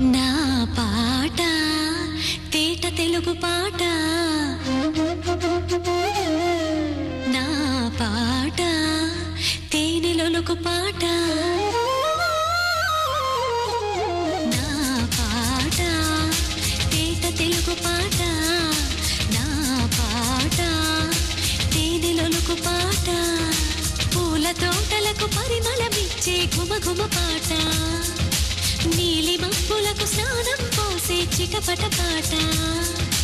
నా పాట తేట తెలుగు పాట. నా పాట తేనెలొలుకు పాట. నా పాట తేట తెలుగు పాట. నా పాట తేనెలొలుకు పాట. పూల తోటలకు పరిమళమిచ్చే గుమ గుమ పాట. మబ్బులకు పాట.